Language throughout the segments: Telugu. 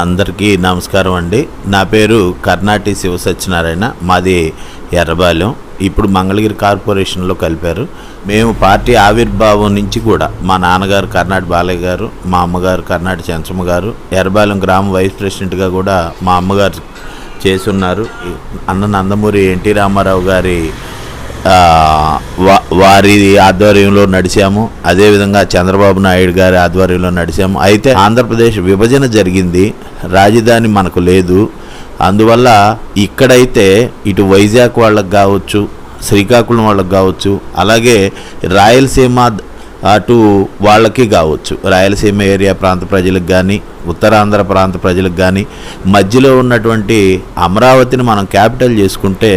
అందరికీ నమస్కారం అండి. నా పేరు కర్ణాటి శివ సత్యనారాయణ మాది ఎర్రబాలెం. ఇప్పుడు మంగళగిరి కార్పొరేషన్లో కలిపారు. మేము పార్టీ ఆవిర్భావం నుంచి కూడా మా నాన్నగారు కర్ణాటి బాలయ్య గారు మా అమ్మగారు కర్ణాటి చంద్రమ్మ గారు ఎర్రబాలెం గ్రామ వైస్ ప్రెసిడెంట్గా కూడా మా అమ్మగారు చేసున్నారు అన్న నందమూరి ఎన్టీ రామారావు గారి వారి ఆధ్వర్యంలో నడిచాము. అదేవిధంగా చంద్రబాబు నాయుడు గారి ఆధ్వర్యంలో నడిచాము. అయితే ఆంధ్రప్రదేశ్ విభజన జరిగింది. రాజధాని మనకు లేదు. అందువల్ల ఇక్కడైతే ఇటు వైజాగ్ వాళ్ళకి కావచ్చు శ్రీకాకుళం వాళ్ళకి కావచ్చు అలాగే రాయలసీమ అటు వాళ్ళకి కావచ్చు. రాయలసీమ ఏరియా ప్రాంత ప్రజలకు కానీ ఉత్తరాంధ్ర ప్రాంత ప్రజలకు కానీ మధ్యలో ఉన్నటువంటి అమరావతిని మనం క్యాపిటల్ చేసుకుంటే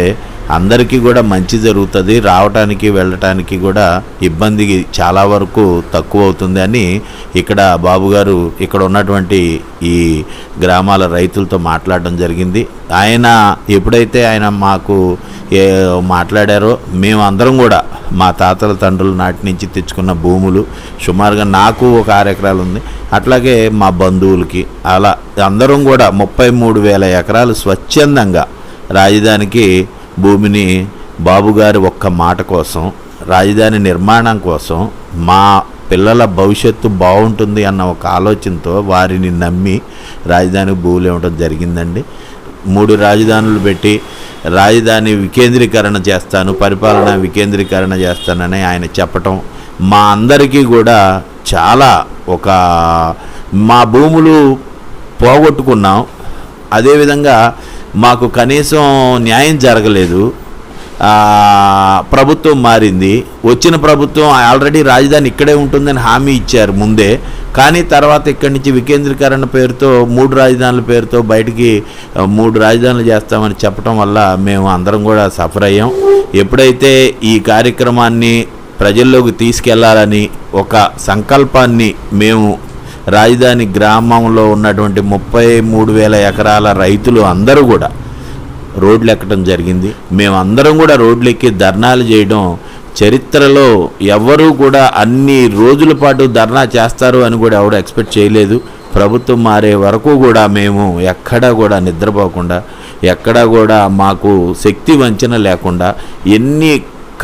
అందరికీ కూడా మంచి జరుగుతుంది రావటానికి వెళ్ళటానికి కూడా ఇబ్బంది చాలా వరకు తక్కువ అవుతుంది అని ఇక్కడ బాబు గారు ఇక్కడ ఉన్నటువంటి ఈ గ్రామాల రైతులతో మాట్లాడడం జరిగింది. ఆయన ఎప్పుడైతే ఆయన మాకు ఏ మాట్లాడారో మేమందరం కూడా మా తాతల తండ్రుల నాటి నుంచి తెచ్చుకున్న భూములు సుమారుగా నాకు ఒక ఆరు ఎకరాలు ఉంది. అట్లాగే మా బంధువులకి అలా అందరం కూడా ముప్పై మూడు వేల ఎకరాలు స్వచ్ఛందంగా రాజధానికి భూమిని బాబుగారి ఒక్క మాట కోసం రాజధాని నిర్మాణం కోసం మా పిల్లల భవిష్యత్తు బాగుంటుంది అన్న ఒక ఆలోచనతో వారిని నమ్మి రాజధాని భూములు ఇవ్వడం జరిగిందండి. మూడు రాజధానులు పెట్టి రాజధాని వికేంద్రీకరణ చేస్తాను పరిపాలన వికేంద్రీకరణ చేస్తానని ఆయన చెప్పటం మా అందరికీ కూడా చాలా ఒక మా భూములు పోగొట్టుకున్నాం. అదేవిధంగా మాకు కనీసం న్యాయం జరగలేదు. ప్రభుత్వం మారింది. వచ్చిన ప్రభుత్వం ఆల్రెడీ రాజధాని ఇక్కడే ఉంటుందని హామీ ఇచ్చారు ముందే. కానీ తర్వాత ఇక్కడి నుంచి వికేంద్రీకరణ పేరుతో మూడు రాజధానుల పేరుతో బయటికి మూడు రాజధానులు చేస్తామని చెప్పడం వల్ల మేము అందరం కూడా సఫర్ అయ్యాం. ఎప్పుడైతే ఈ కార్యక్రమాన్ని ప్రజల్లోకి తీసుకెళ్ళాలని ఒక సంకల్పాన్ని మేము రాజధాని గ్రామంలో ఉన్నటువంటి ముప్పై మూడు వేల ఎకరాల రైతులు అందరూ కూడా రోడ్లు ఎక్కడం జరిగింది. మేమందరం కూడా రోడ్లు ఎక్కి ధర్నాలు చేయడం చరిత్రలో ఎవరూ కూడా అన్ని రోజుల పాటు ధర్నా చేస్తారు అని కూడా ఎవరు ఎక్స్పెక్ట్ చేయలేదు. ప్రభుత్వం మారే వరకు కూడా మేము ఎక్కడా కూడా నిద్రపోకుండా ఎక్కడా కూడా మాకు శక్తి వంచన లేకుండా ఎన్ని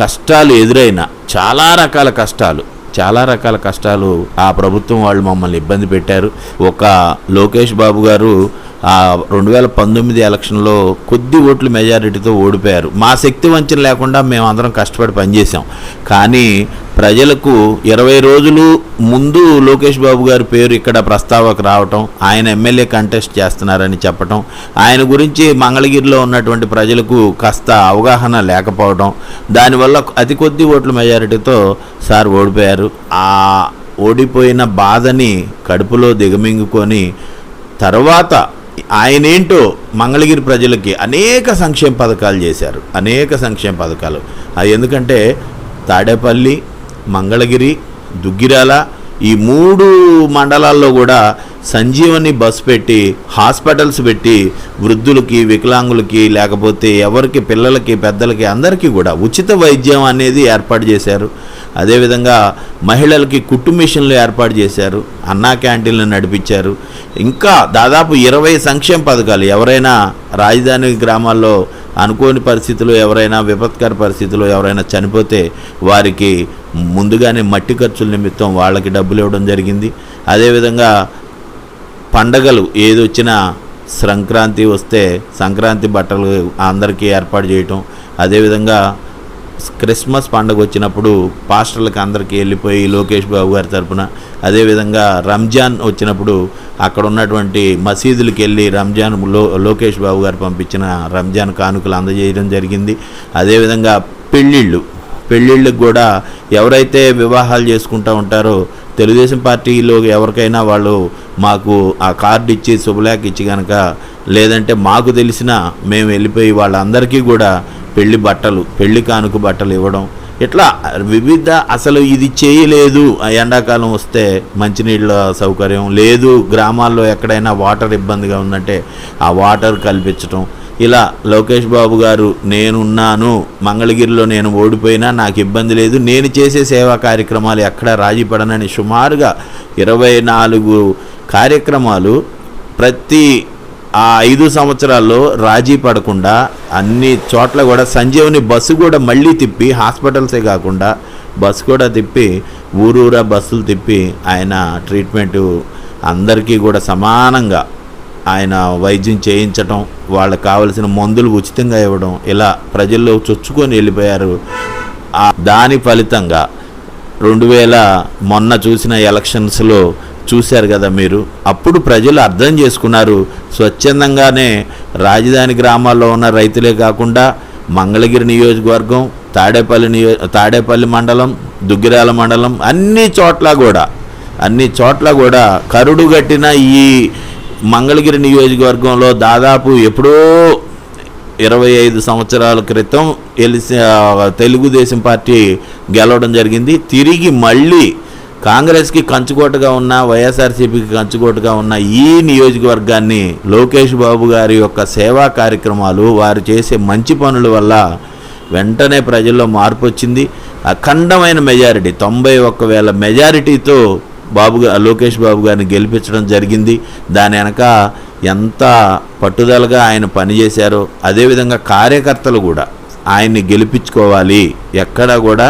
కష్టాలు ఎదురైనా చాలా రకాల కష్టాలు చాలా రకాల కష్టాలు ఆ ప్రభుత్వం వాళ్ళు మమ్మల్ని ఇబ్బంది పెట్టారు. ఒక లోకేష్ బాబు గారు ఆ రెండు వేల పంతొమ్మిది ఎలక్షన్లో కొద్ది ఓట్లు మెజారిటీతో ఓడిపోయారు. మా శక్తి వంచన లేకుండా మేమందరం కష్టపడి పనిచేసాం కానీ ప్రజలకు ఇరవై రోజులు ముందు లోకేష్ బాబు గారి పేరు ఇక్కడ ప్రస్తావకు రావటం ఆయన ఎమ్మెల్యే కంటెస్ట్ చేస్తున్నారని చెప్పటం ఆయన గురించి మంగళగిరిలో ఉన్నటువంటి ప్రజలకు కాస్త అవగాహన లేకపోవడం దానివల్ల అతి కొద్ది ఓట్ల మెజారిటీతో సార్ ఓడిపోయారు. ఆ ఓడిపోయిన బాధని కడుపులో దిగమింగుకొని తర్వాత ఆయనేంటో మంగళగిరి ప్రజలకి అనేక సంక్షేమ పథకాలు చేశారు. అనేక సంక్షేమ పథకాలు. అది ఎందుకంటే తాడేపల్లి మంగళగిరి దుగ్గిరాల ఈ మూడు మండలాల్లో కూడా సంజీవని బస్ పెట్టి హాస్పిటల్స్ పెట్టి వృద్ధులకి వికలాంగులకి లేకపోతే ఎవరికి పిల్లలకి పెద్దలకి అందరికీ కూడా ఉచిత వైద్యం అనేది ఏర్పాటు చేశారు. అదేవిధంగా మహిళలకి కుట్టు మిషన్లు ఏర్పాటు చేశారు. అన్నా క్యాంటీన్లు నడిపించారు. ఇంకా దాదాపు ఇరవై సంక్షేమ పథకాలు ఎవరైనా రాజధాని గ్రామాల్లో అనుకోని పరిస్థితులు ఎవరైనా విపత్కర పరిస్థితులు ఎవరైనా చనిపోతే వారికి ముందుగానే మట్టి ఖర్చుల నిమిత్తం వాళ్ళకి డబ్బులు ఇవ్వడం జరిగింది. అదేవిధంగా పండగలు ఏదొచ్చినా సంక్రాంతి వస్తే సంక్రాంతి బట్టలు అందరికీ ఏర్పాటు చేయటం అదేవిధంగా క్రిస్మస్ పండుగ వచ్చినప్పుడు పాస్టర్లకు అందరికీ వెళ్ళిపోయి లోకేష్ బాబు గారి తరపున అదేవిధంగా రంజాన్ వచ్చినప్పుడు అక్కడ ఉన్నటువంటి మసీదులకు వెళ్ళి రంజాన్లో లోకేష్ బాబు గారు పంపించిన రంజాన్ కానుకలు అందజేయడం జరిగింది. అదేవిధంగా పెళ్ళిళ్ళు పెళ్ళిళ్ళకు కూడా ఎవరైతే వివాహాలు చేసుకుంటూ ఉంటారో తెలుగుదేశం పార్టీలో ఎవరికైనా వాళ్ళు మాకు ఆ కార్డు ఇచ్చి శుభలేఖ ఇచ్చి కనుక లేదంటే మాకు తెలిసిన మేము వెళ్ళిపోయి వాళ్ళందరికీ కూడా పెళ్ళి బట్టలు పెళ్ళి కానుక బట్టలు ఇవ్వడం. ఇట్లా వివిధ అసలు ఇది చేయలేదు. ఆ ఎండాకాలం వస్తే మంచినీళ్ళ సౌకర్యం లేదు. గ్రామాల్లో ఎక్కడైనా వాటర్ ఇబ్బందిగా ఉందంటే ఆ వాటర్ కల్పించటం. ఇలా లోకేష్ బాబు గారు నేనున్నాను మంగళగిరిలో నేను ఓడిపోయినా నాకు ఇబ్బంది లేదు. నేను చేసే సేవా కార్యక్రమాలు ఎక్కడ రాజీ పడనని సుమారుగా ఇరవై నాలుగు కార్యక్రమాలు ప్రతి ఆ ఐదు సంవత్సరాల్లో రాజీ పడకుండా అన్ని చోట్ల కూడా సంజీవని బస్సు కూడా మళ్ళీ తిప్పి హాస్పిటల్సే కాకుండా బస్సు కూడా తిప్పి ఊరూరా బస్సులు తిప్పి ఆయన ట్రీట్మెంటు అందరికీ కూడా సమానంగా ఆయన వైద్యం చేయించటం వాళ్ళకి కావలసిన మందులు ఉచితంగా ఇవ్వడం ఇలా ప్రజల్లో చొచ్చుకొని వెళ్ళిపోయారు. దాని ఫలితంగా రెండు వేల మొన్న చూసిన ఎలక్షన్స్లో చూశారు కదా మీరు? అప్పుడు ప్రజలు అర్థం చేసుకున్నారు. స్వచ్ఛందంగానే రాజధాని గ్రామాల్లో ఉన్న రైతులే కాకుండా మంగళగిరి నియోజకవర్గం తాడేపల్లి నియో తాడేపల్లి మండలం దుగ్గిరాల మండలం అన్ని చోట్ల కూడా అన్ని చోట్ల కూడా కరుడు కట్టిన ఈ మంగళగిరి నియోజకవర్గంలో దాదాపు ఎప్పుడో ఇరవై ఐదు సంవత్సరాల క్రితం తెలుగుదేశం పార్టీ గెలవడం జరిగింది. తిరిగి మళ్ళీ కాంగ్రెస్కి కంచుకోటగా ఉన్న వైఎస్ఆర్సీపీకి కంచుకోటగా ఉన్న ఈ నియోజకవర్గాన్ని లోకేష్ బాబు గారి యొక్క సేవా కార్యక్రమాలు వారు చేసే మంచి పనుల వల్ల వెంటనే ప్రజల్లో మార్పు వచ్చింది. అఖండమైన మెజారిటీ తొంభై ఒక్క వేల మెజారిటీతో బాబు లోకేష్ బాబు గారిని గెలిపించడం జరిగింది. దాని వెనక ఎంత పట్టుదలగా ఆయన పనిచేశారో అదేవిధంగా కార్యకర్తలు కూడా ఆయన్ని గెలిపించుకోవాలి. ఎక్కడ కూడా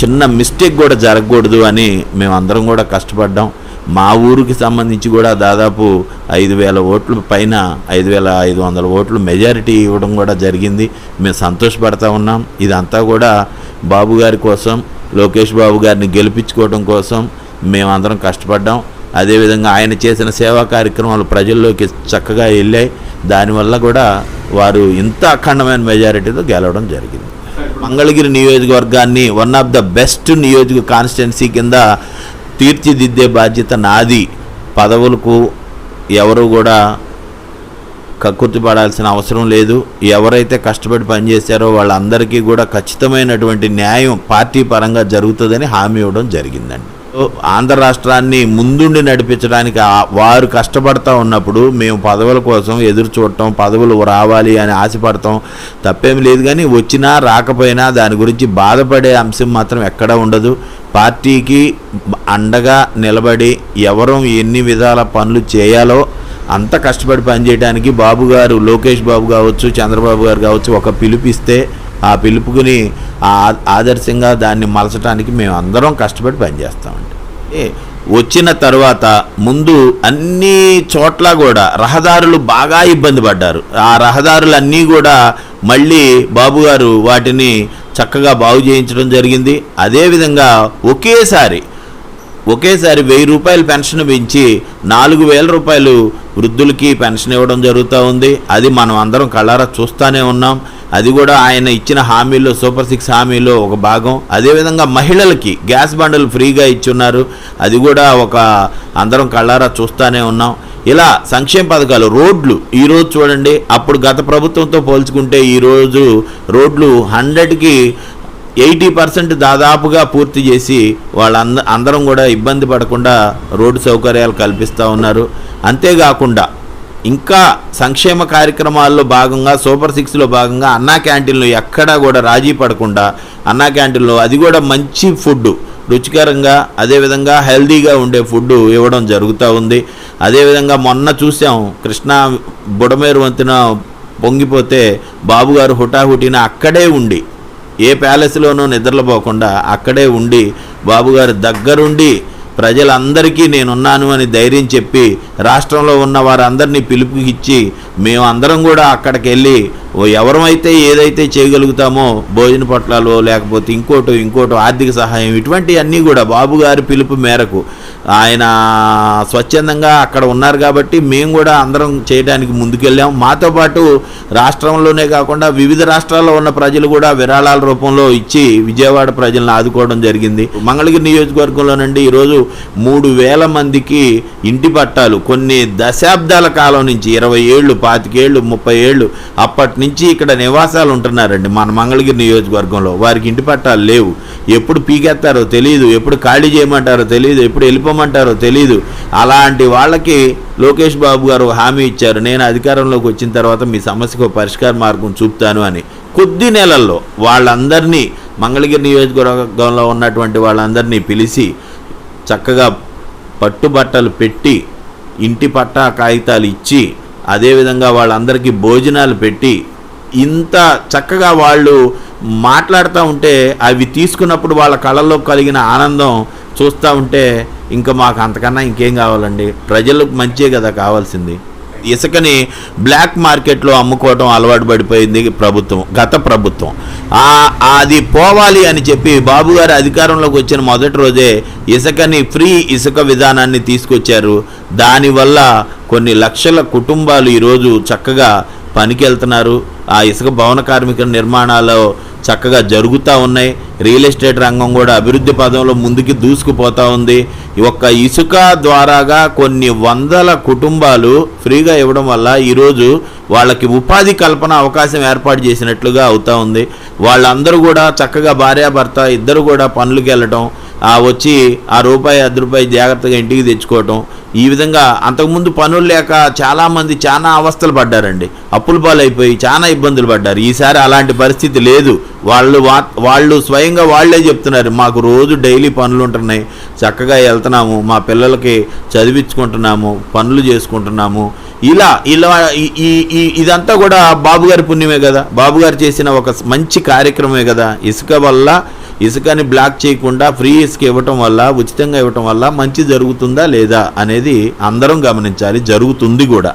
చిన్న మిస్టేక్ కూడా జరగకూడదు అని మేమందరం కూడా కష్టపడ్డాం. మా ఊరికి సంబంధించి కూడా దాదాపు ఐదు వేల ఓట్లు పైన ఐదు వేల ఐదు వందల ఓట్లు మెజారిటీ ఇవ్వడం కూడా జరిగింది. మేము సంతోషపడతా ఉన్నాం. ఇదంతా కూడా బాబు గారి కోసం లోకేష్ బాబు గారిని గెలిపించుకోవడం కోసం మేమందరం కష్టపడ్డాం. అదేవిధంగా ఆయన చేసిన సేవా కార్యక్రమాలు ప్రజల్లోకి చక్కగా వెళ్ళాయి. దానివల్ల కూడా వారు ఇంత అఖండమైన మెజారిటీతో గెలవడం జరిగింది. మంగళగిరి నియోజకవర్గాన్ని వన్ ఆఫ్ ద బెస్ట్ నియోజక కాన్స్టిట్యున్సీ కింద తీర్చిదిద్దే బాధ్యత నాది. పదవులకు ఎవరు కూడా కక్కుర్తిపడాల్సిన అవసరం లేదు. ఎవరైతే కష్టపడి పనిచేశారో వాళ్ళందరికీ కూడా ఖచ్చితమైనటువంటి న్యాయం పార్టీ పరంగా జరుగుతుందని హామీ ఇవ్వడం జరిగిందండి. ఆంధ్ర రాష్ట్రాన్ని ముందుండి నడిపించడానికి వారు కష్టపడతా ఉన్నప్పుడు మేము పదవుల కోసం ఎదురు చూడటం పదవులు రావాలి అని ఆశపడతాం తప్పేం లేదు కానీ వచ్చినా రాకపోయినా దాని గురించి బాధపడే అంశం మాత్రం ఎక్కడా ఉండదు. పార్టీకి అండగా నిలబడి ఎవరు ఎన్ని విధాల పనులు చేయాలో అంత కష్టపడి పనిచేయడానికి బాబు గారు లోకేష్ బాబు కావచ్చు చంద్రబాబు గారు కావచ్చు ఒక పిలుపిస్తే ఆ పిలుపుకుని ఆదర్శంగా దాన్ని మలచడానికి మేము అందరం కష్టపడి పనిచేస్తాం వచ్చిన తర్వాత ముందు అన్ని చోట్ల కూడా రహదారులు బాగా ఇబ్బంది పడ్డారు. ఆ రహదారులన్నీ కూడా మళ్ళీ బాబు గారు వాటిని చక్కగా బాగు చేయించడం జరిగింది. అదేవిధంగా ఒకేసారి ఒకేసారి వెయ్యి రూపాయలు పెన్షన్ పెంచి నాలుగు వేల రూపాయలు వృద్ధులకి పెన్షన్ ఇవ్వడం జరుగుతూ ఉంది. అది మనం అందరం కళ్ళారా చూస్తూనే ఉన్నాం. అది కూడా ఆయన ఇచ్చిన హామీలో సూపర్ సిక్స్ హామీలో ఒక భాగం. అదేవిధంగా మహిళలకి గ్యాస్ బండలు ఫ్రీగా ఇచ్చున్నారు. అది కూడా ఒక అందరం కళ్ళారా చూస్తూనే ఉన్నాం. ఇలా సంక్షేమ పథకాలు రోడ్లు ఈరోజు చూడండి. అప్పుడు గత ప్రభుత్వంతో పోల్చుకుంటే ఈరోజు రోడ్లు హండ్రెడ్కి ఎయిటీ పర్సెంట్ దాదాపుగా పూర్తి చేసి వాళ్ళంద అందరం కూడా ఇబ్బంది పడకుండా రోడ్డు సౌకర్యాలు కల్పిస్తూ ఉన్నారు. అంతేకాకుండా ఇంకా సంక్షేమ కార్యక్రమాల్లో భాగంగా సూపర్ సిక్స్లో భాగంగా అన్నా క్యాంటీన్లు ఎక్కడా కూడా రాజీ పడకుండా అన్నా క్యాంటీన్లో అది కూడా మంచి ఫుడ్ రుచికరంగా అదేవిధంగా హెల్దీగా ఉండే ఫుడ్ ఇవ్వడం జరుగుతూ ఉంది. అదేవిధంగా మొన్న చూసాం కృష్ణా బుడమేరు వంతున పొంగిపోతే బాబుగారు హుటాహుటిన అక్కడే ఉండి ఏ ప్యాలెస్లోనూ నిద్రపోకుండా అక్కడే ఉండి బాబుగారు దగ్గరుండి ప్రజలందరికీ నేనున్నాను అని ధైర్యం చెప్పి రాష్ట్రంలో ఉన్న వారందరినీ పిలుపు ఇచ్చి మేము అందరం కూడా అక్కడికి వెళ్ళి ఎవరమైతే ఏదైతే చేయగలుగుతామో భోజన పొట్లాలు లేకపోతే ఇంకోటో ఇంకోటో ఆర్థిక సహాయం ఇటువంటివన్నీ కూడా బాబు గారి పిలుపు మేరకు ఆయన స్వచ్ఛందంగా అక్కడ ఉన్నారు కాబట్టి మేము కూడా అందరం చేయడానికి ముందుకెళ్ళాం. మాతో పాటు రాష్ట్రంలోనే కాకుండా వివిధ రాష్ట్రాల్లో ఉన్న ప్రజలు కూడా విరాళాల రూపంలో ఇచ్చి విజయవాడ ప్రజలను ఆదుకోవడం జరిగింది. మంగళగిరి నియోజకవర్గంలో నుండి ఈరోజు మూడు వేల మందికి ఇంటి పట్టాలు కొన్ని దశాబ్దాల కాలం నుంచి ఇరవై ఏళ్ళు పాతికేళ్ళు ముప్పై ఏళ్ళు అప్పటి నుంచి ఇక్కడ నివాసాలు ఉంటున్నారండి మన మంగళగిరి నియోజకవర్గంలో. వారికి ఇంటి పట్టాలు లేవు. ఎప్పుడు పీకెత్తారో తెలియదు ఎప్పుడు ఖాళీ చేయమంటారో తెలియదు ఎప్పుడు వెళ్ళిపోమంటారో తెలియదు అలాంటి వాళ్ళకి లోకేష్ బాబు గారు హామీ ఇచ్చారు. నేను అధికారంలోకి వచ్చిన తర్వాత మీ సమస్యకు పరిష్కార మార్గం చూపుతాను అని. కొద్ది నెలల్లో వాళ్ళందరినీ మంగళగిరి నియోజకవర్గంలో ఉన్నటువంటి వాళ్ళందరినీ పిలిచి చక్కగా పట్టుబట్టలు పెట్టి ఇంటి పట్టా కాగితాలు ఇచ్చి అదేవిధంగా వాళ్ళందరికీ భోజనాలు పెట్టి ఇంత చక్కగా వాళ్ళు మాట్లాడుతూ ఉంటే అవి తీసుకున్నప్పుడు వాళ్ళ కళల్లో కలిగిన ఆనందం చూస్తూ ఉంటే ఇంకా మాకు అంతకన్నా ఇంకేం కావాలండి. ప్రజలకు మంచే కదా కావాల్సింది. ఇసుకని బ్లాక్ మార్కెట్లో అమ్ముకోవటం అలవాటు పడిపోయింది ప్రభుత్వం గత ప్రభుత్వం. అది పోవాలి అని చెప్పి బాబు గారు అధికారంలోకి వచ్చిన మొదటి రోజే ఇసుకని ఫ్రీ ఇసుక విధానాన్ని తీసుకొచ్చారు. దానివల్ల కొన్ని లక్షల కుటుంబాలు ఈరోజు చక్కగా పనికి వెళ్తున్నారు ఆ ఇసుక భవన కార్మికుల నిర్మాణాలు చక్కగా జరుగుతూ ఉన్నాయి. రియల్ ఎస్టేట్ రంగం కూడా అభివృద్ధి పదంలో ముందుకు దూసుకుపోతూ ఉంది. ఒక్క ఇసుక ద్వారాగా కొన్ని వందల కుటుంబాలు ఫ్రీగా ఇవ్వడం వల్ల ఈరోజు వాళ్ళకి ఉపాధి కల్పన అవకాశం ఏర్పాటు చేసినట్లుగా అవుతూ ఉంది. వాళ్ళందరూ కూడా చక్కగా భార్యాభర్త ఇద్దరు కూడా పనులకు వెళ్ళటం వచ్చి ఆ రూపాయి అర్ధ రూపాయి జాగ్రత్తగా ఇంటికి తెచ్చుకోవటం. ఈ విధంగా అంతకుముందు పనులు లేక చాలామంది చాలా అవస్థలు పడ్డారండి. అప్పుల పాలైపోయి చాలా ఇబ్బందులు పడ్డారు. ఈసారి అలాంటి పరిస్థితి లేదు. వాళ్ళు వా- వాళ్ళు స్వయంగా వాళ్ళే చెప్తున్నారు. మాకు రోజు డైలీ పనులు ఉంటున్నాయి. చక్కగా వెళ్తున్నాము. మా పిల్లలకి చదివించుకుంటున్నాము. పనులు చేసుకుంటున్నాము. ఇలా ఇలా ఈ- ఇదంతా కూడా బాబుగారి పుణ్యమే కదా? బాబుగారు చేసిన ఒక మంచి కార్యక్రమమే కదా? ఇసుక వల్ల ఇసుకని బ్లాక్ చేయకుండా ఫ్రీ ఇసుక ఇవ్వటం వల్ల ఉచితంగా ఇవ్వటం వల్ల మంచి జరుగుతుందా లేదా అనేది అందరం గమనించాలి జరుగుతుంది కూడా.